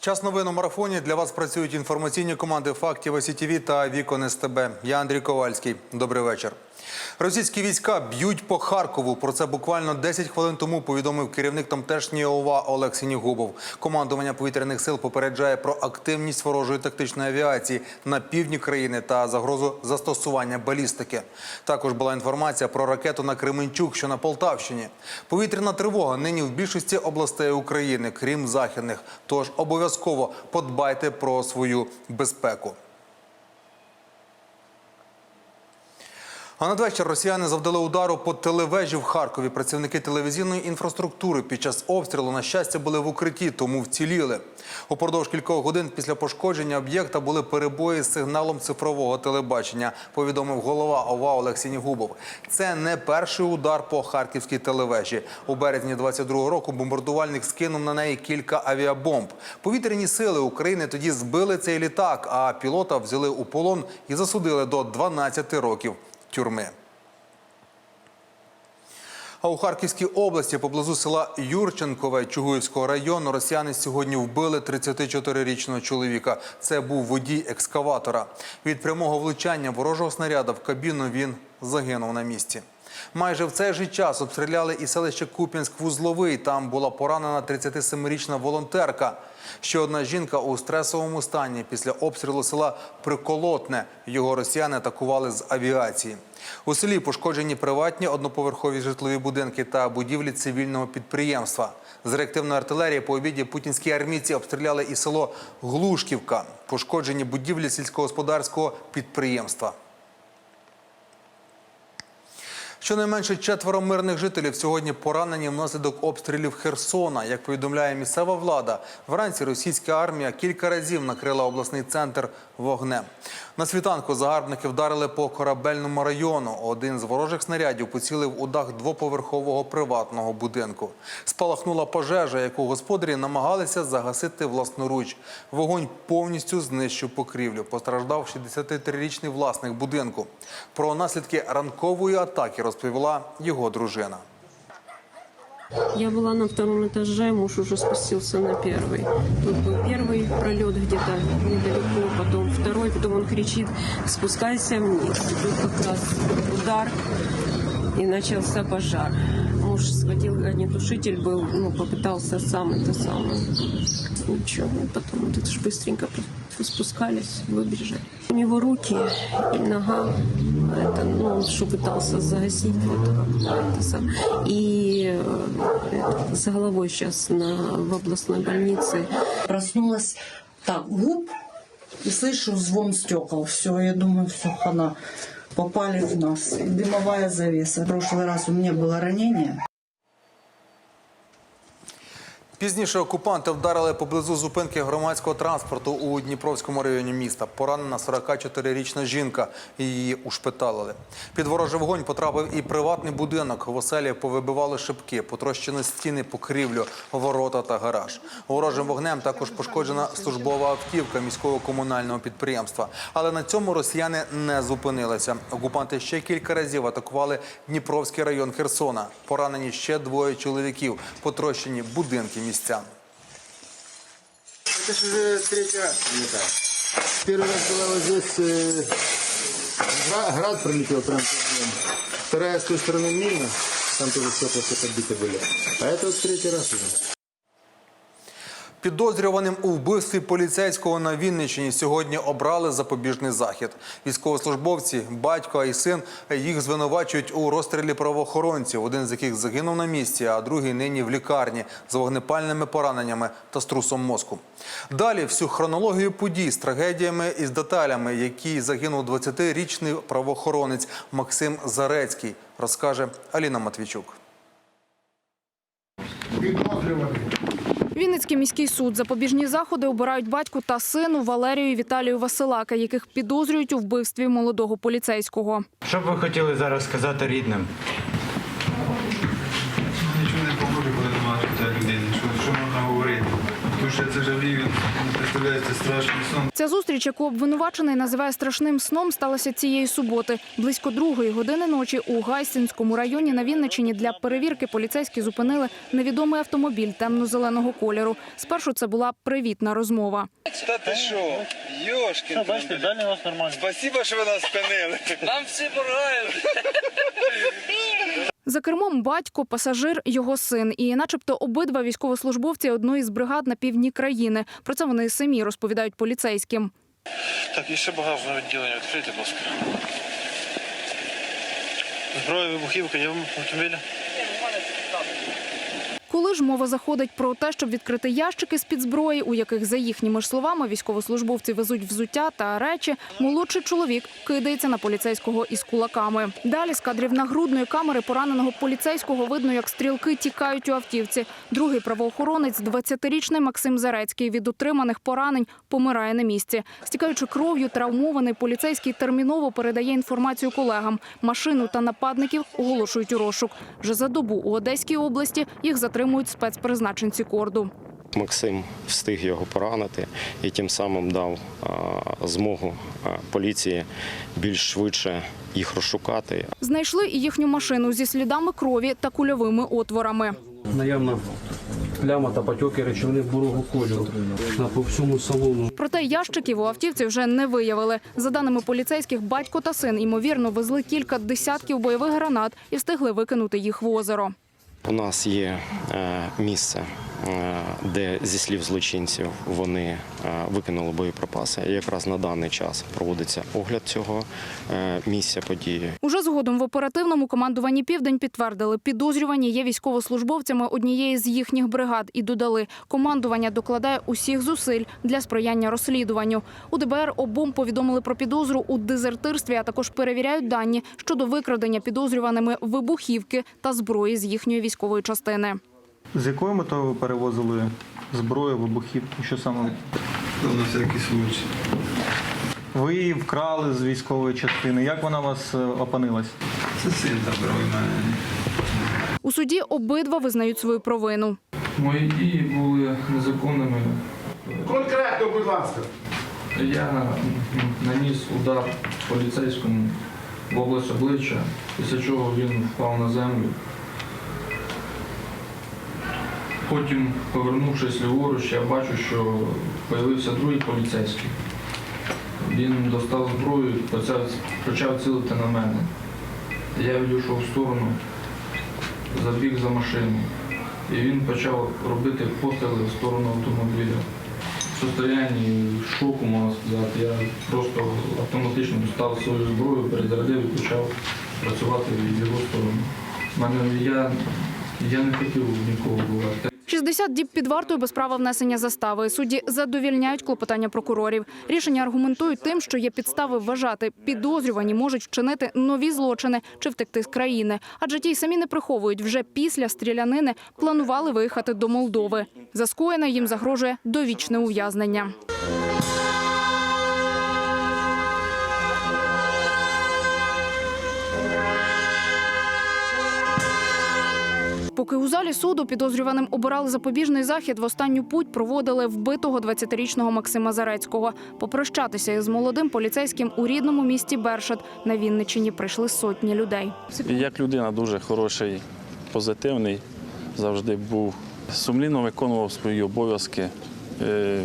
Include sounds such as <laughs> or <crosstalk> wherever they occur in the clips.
Час новин у марафоні. Для вас працюють інформаційні команди фактів СІТВ та Вікон СТБ. Я Андрій Ковальський. Добрий вечір. Російські війська б'ють по Харкову. Про це буквально 10 хвилин тому повідомив керівник тамтешньої ОВА Олег Сінігубов. Командування повітряних сил попереджає про активність ворожої тактичної авіації на півдні країни та загрозу застосування балістики. Також була інформація про ракету на Кременчук, що на Полтавщині. Повітряна тривога нині в більшості областей України, крім західних. Тож обов'язково подбайте про свою безпеку. А надвечір росіяни завдали удару по телевежі в Харкові. Працівники телевізійної інфраструктури під час обстрілу, на щастя, були в укритті, тому вціліли. Упродовж кількох годин після пошкодження об'єкта були перебої з сигналом цифрового телебачення, повідомив голова ОВА Олег Сінігубов. Це не перший удар по харківській телевежі. У березні 22-го року бомбардувальник скинув на неї кілька авіабомб. Повітряні сили України тоді збили цей літак, а пілота взяли у полон і засудили до 12 років тюрми. А у Харківській області поблизу села Юрченкове Чугуївського району росіяни сьогодні вбили 34-річного чоловіка. Це був водій екскаватора. Від прямого влучання ворожого снаряда в кабіну він загинув на місці. Майже в цей же час обстріляли і селище Куп'янськ-Вузловий. Там була поранена 37-річна волонтерка. Ще одна жінка у стресовому стані після обстрілу села Приколотне. Його росіяни атакували з авіації. У селі пошкоджені приватні одноповерхові житлові будинки та будівлі цивільного підприємства. З реактивної артилерії по обіді путінські армійці обстріляли і село Глушківка. Пошкоджені будівлі сільськогосподарського підприємства. Щонайменше четверо мирних жителів сьогодні поранені внаслідок обстрілів Херсона. Як повідомляє місцева влада, вранці російська армія кілька разів накрила обласний центр вогнем. На світанку загарбники вдарили по корабельному району. Один з ворожих снарядів поцілив у дах двоповерхового приватного будинку. Спалахнула пожежа, яку господарі намагалися загасити власноруч. Вогонь повністю знищив покрівлю. Постраждав 63-річний власник будинку. Про наслідки ранкової атаки розповіла його дружина. Я была на втором этаже, муж уже спустился на первый. Тут был первый пролет где-то недалеко, потом второй, потом он кричит, спускайся вниз. И Тут как раз удар и начался пожар. Муж схватил огнетушитель, был, ну, попытался сам это самое. Ничего, и потом вот это ж быстренько спускались, выбежали. У него руки и нога, это, ну, он что пытался загасить это, это сам. И э, это, с головой сейчас на, в областной больнице. Проснулась так, губ, и слышу звон стекол. Все, я думаю, все, хана. Попали в нас. И дымовая завеса. В прошлый раз у меня было ранение. Пізніше окупанти вдарили поблизу зупинки громадського транспорту у Дніпровському районі міста. Поранена 44-річна жінка. Її ушпиталили. Під ворожий вогонь потрапив і приватний будинок. В оселі повибивали шибки, потрощені стіни, покрівлю, ворота та гараж. Ворожим вогнем також пошкоджена службова автівка міського комунального підприємства. Але на цьому росіяни не зупинилися. Окупанти ще кілька разів атакували Дніпровський район Херсона. Поранені ще двоє чоловіків, потрощені будинки місця. Це ж вже третій раз прилітає. Перший раз була ось здесь э, град пролетел прямо. Вторая с той стороны мина, там тоже все просто подбиты были. А это вот третий раз уже. Підозрюваним у вбивстві поліцейського на Вінниччині сьогодні обрали запобіжний захід. Військовослужбовці, батько і син їх звинувачують у розстрілі правоохоронців, один з яких загинув на місці, а другий нині в лікарні з вогнепальними пораненнями та струсом мозку. Далі всю хронологію подій з трагедіями і з деталями, які загинув 20-річний правоохоронець Максим Зарецький, розкаже Аліна Матвійчук. Вінницький міський суд запобіжні заходи обирають батьку та сину Валерію і Віталію Василака, яких підозрюють у вбивстві молодого поліцейського. Що б ви хотіли зараз сказати рідним? Не представляєте страшний сон. Ця зустріч, яку обвинувачений називає страшним сном, сталася цієї суботи. Близько другої години ночі у Гайсинському районі на Вінниччині для перевірки поліцейські зупинили невідомий автомобіль темно-зеленого кольору. Спершу це була привітна розмова. Та ти що? Йошкін. Бачите, далі у вас нормально. Спасибо, що ви нас спинили. Нам всі порають. <laughs> За кермом батько, пасажир, його син. І начебто обидва військовослужбовці одної з бригад на півдні країни. Про це вони самі розповідають поліцейським. Так, і ще багажне відділення відкрите, будь ласка. Зброя, вибухівка є в автомобілі? Коли ж мова заходить про те, щоб відкрити ящики з під зброї, у яких за їхніми ж словами військовослужбовці везуть взуття та речі, молодший чоловік кидається на поліцейського із кулаками. Далі з кадрів нагрудної камери пораненого поліцейського видно, як стрілки тікають у автівці. Другий правоохоронець, 20-річний Максим Зарецький, від отриманих поранень помирає на місці. Стікаючи кров'ю, травмований поліцейський терміново передає інформацію колегам. Машину та нападників оголошують у розшук. Вже за добу у Одеській області їх затримують спецпризначенці корду. Максим встиг його поранити і тим самим дав змогу поліції більш швидше їх розшукати. Знайшли і їхню машину зі слідами крові та кульовими отворами. Наявна пляма та потьоки речовини бурого кольору на по всьому салону. Проте ящиків у автівці вже не виявили. За даними поліцейських, батько та син ймовірно везли кілька десятків бойових гранат і встигли викинути їх в озеро. У нас є е, місце, де зі слів злочинців вони е, викинули боєприпаси. І якраз на даний час проводиться огляд цього е, місця події. Уже згодом в оперативному командуванні Південь підтвердили, підозрювані є військовослужбовцями однієї з їхніх бригад і додали, командування докладає усіх зусиль для сприяння розслідуванню. У ДБР обом повідомили про підозру у дезертирстві, а також перевіряють дані щодо викрадення підозрюваними вибухівки та зброї з їхньої військової частини. З якою метою ви перевозили зброю, вибухівку? Що саме? На всякий случай. Ви її вкрали з військової частини. Як вона у вас е, опинилась? Це син забрав у мене. У суді обидва визнають свою провину. Мої дії були незаконними. Конкретно, будь ласка. Я наніс удар поліцейському в область обличчя, після чого він впав на землю. Потім, повернувшись ліворуч, я бачу, що з'явився другий поліцейський. Він достав зброю почав, почав цілити на мене. Я відійшов в сторону, забіг за машину. І він почав робити постріли в сторону автомобіля. В состоянні шоку, можна сказати, я просто автоматично достав свою зброю, перезарядив і почав працювати в його сторону. Мене, я, я не хотів нікого вбивати. 60 діб під вартою без права внесення застави. Судді задовільняють клопотання прокурорів. Рішення аргументують тим, що є підстави вважати, підозрювані можуть вчинити нові злочини чи втекти з країни. Адже ті й самі не приховують. Вже після стрілянини планували виїхати до Молдови. За скоєне їм загрожує довічне ув'язнення. Поки у залі суду підозрюваним обирали запобіжний захід, в останню путь проводили вбитого 20-річного Максима Зарецького. Попрощатися із молодим поліцейським у рідному місті Бершат на Вінниччині прийшли сотні людей. Як людина дуже хороший, позитивний, завжди був сумлінно виконував свої обов'язки. Е,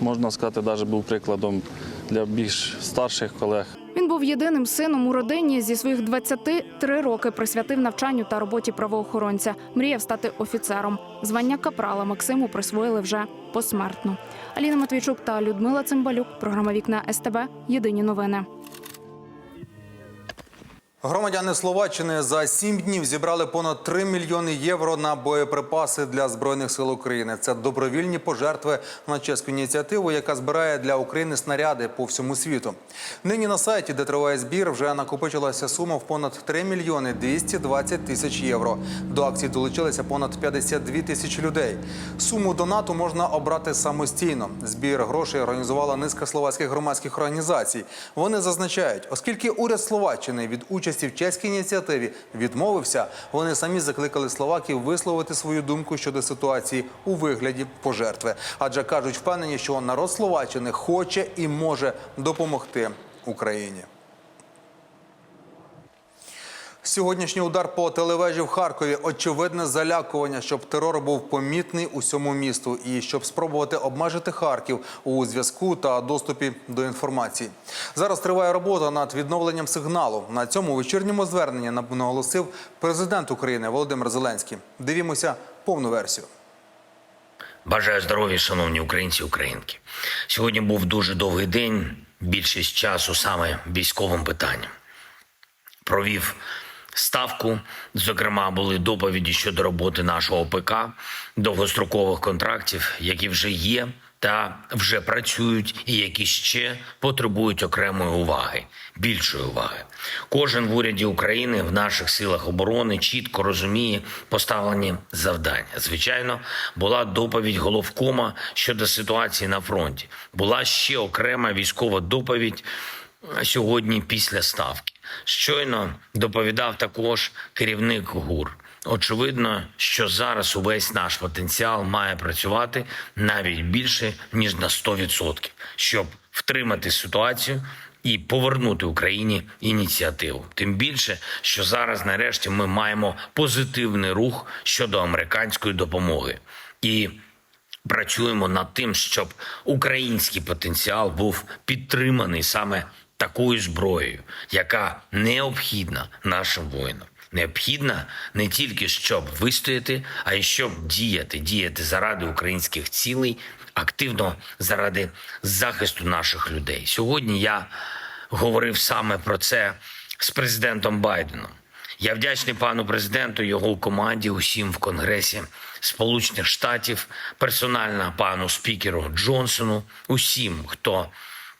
Можна сказати, навіть був прикладом для більш старших колег. Він був єдиним сином у родині. Зі своїх 23 роки присвятив навчанню та роботі правоохоронця. Мріяв стати офіцером. Звання капрала Максиму присвоїли вже посмертно. Аліна Матвійчук та Людмила Цимбалюк. Програма Вікна СТБ. Єдині новини. Громадяни Словаччини за сім днів зібрали понад 3 мільйони євро на боєприпаси для збройних сил України. Це добровільні пожертви на чеську ініціативу, яка збирає для України снаряди по всьому світу. Нині на сайті, де триває збір, вже накопичилася сума в понад 3 мільйони 220 тисяч євро. До акції долучилися понад 52 тисячі людей. Суму донату можна обрати самостійно. Збір грошей організувала низка словацьких громадських організацій. Вони зазначають, оскільки уряд Словаччини від участі участі в чеській ініціативі відмовився. Вони самі закликали словаків висловити свою думку щодо ситуації у вигляді пожертви. Адже кажуть, впевнені, що народ Словаччини хоче і може допомогти Україні. Сьогоднішній удар по телевежі в Харкові очевидне залякування, щоб терор був помітний усьому місту і щоб спробувати обмежити Харків у зв'язку та доступі до інформації. Зараз триває робота над відновленням сигналу. На цьому вечірньому зверненні наголосив президент України Володимир Зеленський. Дивімося повну версію. Бажаю здоров'я, шановні українці і українки. Сьогодні був дуже довгий день, більшість часу саме військовим питанням. Провів ставку. Зокрема, були доповіді щодо роботи нашого ПК, довгострокових контрактів, які вже є та вже працюють, і які ще потребують окремої уваги, більшої уваги. Кожен в уряді України в наших силах оборони чітко розуміє поставлені завдання. Звичайно, була доповідь головкома щодо ситуації на фронті. Була ще окрема військова доповідь сьогодні після ставки. Щойно доповідав також керівник ГУР. Очевидно, що зараз увесь наш потенціал має працювати навіть більше ніж на 100%, щоб втримати ситуацію і повернути Україні ініціативу. Тим більше, що зараз, нарешті, ми маємо позитивний рух щодо американської допомоги і працюємо над тим, щоб український потенціал був підтриманий саме такою зброєю, яка необхідна нашим воїнам. Необхідна не тільки щоб вистояти, а й щоб діяти, діяти заради українських цілей, активно заради захисту наших людей. Сьогодні я говорив саме про це з президентом Байденом. Я вдячний пану президенту, його команді, усім в Конгресі Сполучених Штатів, персонально пану спікеру Джонсону, усім, хто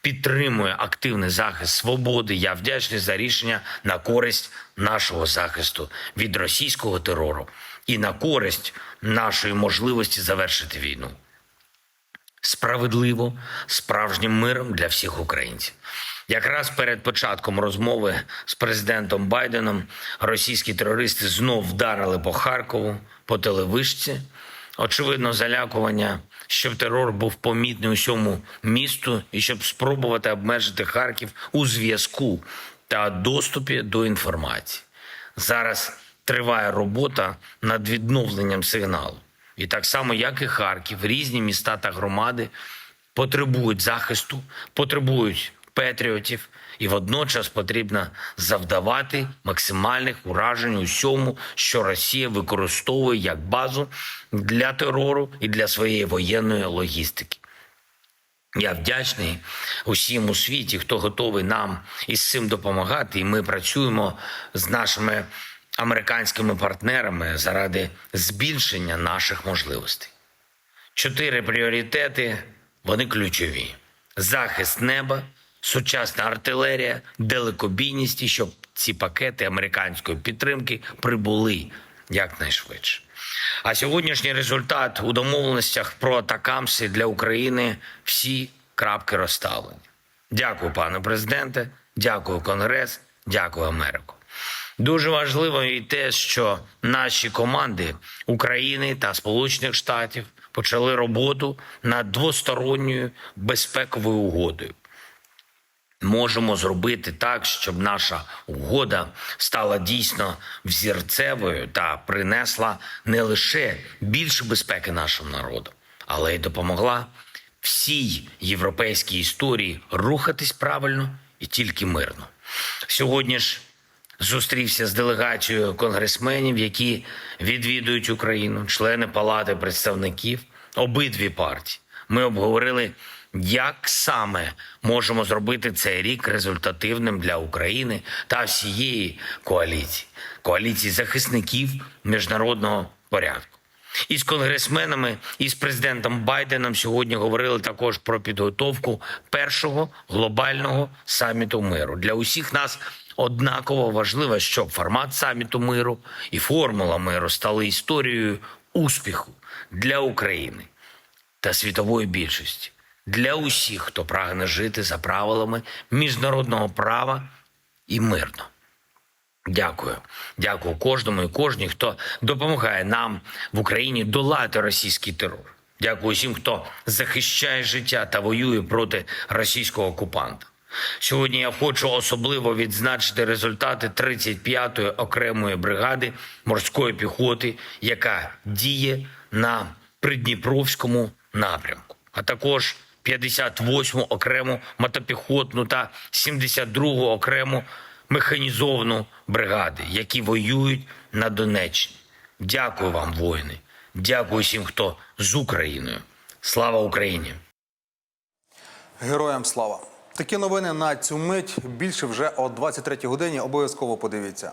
підтримує активний захист свободи. Я вдячний за рішення на користь нашого захисту від російського терору і на користь нашої можливості завершити війну справедливо, справжнім миром для всіх українців. Якраз перед початком розмови з президентом Байденом російські терористи знов вдарили по Харкову, по телевишці. Очевидно, залякування, щоб терор був помітний усьому місту і щоб спробувати обмежити Харків у зв'язку та доступі до інформації. Зараз триває робота над відновленням сигналу. І так само, як і Харків, різні міста та громади потребують захисту, потребують патріотів, і водночас потрібно завдавати максимальних уражень усьому, що Росія використовує як базу для терору і для своєї воєнної логістики. Я вдячний усім у світі, хто готовий нам із цим допомагати. І ми працюємо з нашими американськими партнерами заради збільшення наших можливостей. Чотири пріоритети вони ключові: захист неба, сучасна артилерія, далекобійність, і щоб ці пакети американської підтримки прибули якнайшвидше. А сьогоднішній результат у домовленостях про атакамси для України всі крапки розставлені. Дякую, пане президенте, дякую, Конгрес, дякую, Америку. Дуже важливо і те, що наші команди України та Сполучених Штатів почали роботу над двосторонньою безпековою угодою. Можемо зробити так, щоб наша угода стала дійсно взірцевою та принесла не лише більше безпеки нашим народам, але й допомогла всій європейській історії рухатись правильно і тільки мирно. Сьогодні ж зустрівся з делегацією конгресменів, які відвідують Україну, члени Палати представників, обидві партії. Ми обговорили, як саме можемо зробити цей рік результативним для України та всієї коаліції, коаліції захисників міжнародного порядку. І з конгресменами, і з президентом Байденом сьогодні говорили також про підготовку першого глобального саміту миру для усіх нас. Однаково важливо, щоб формат саміту миру і формула миру стали історією успіху для України та світової більшості, для усіх, хто прагне жити за правилами міжнародного права і мирно. Дякую, дякую кожному і кожній, хто допомагає нам в Україні долати російський терор. Дякую всім, хто захищає життя та воює проти російського окупанта. Сьогодні я хочу особливо відзначити результати 35-ї окремої бригади морської піхоти, яка діє на Придніпровському напрямку, а також 58-му окрему мотопіхотну та 72-гу окрему механізовану бригади, які воюють на Донеччині. Дякую вам, воїни. Дякую всім, хто з Україною. Слава Україні! Героям слава! Такі новини на цю мить. Більше вже о 23 годині. Обов'язково подивіться.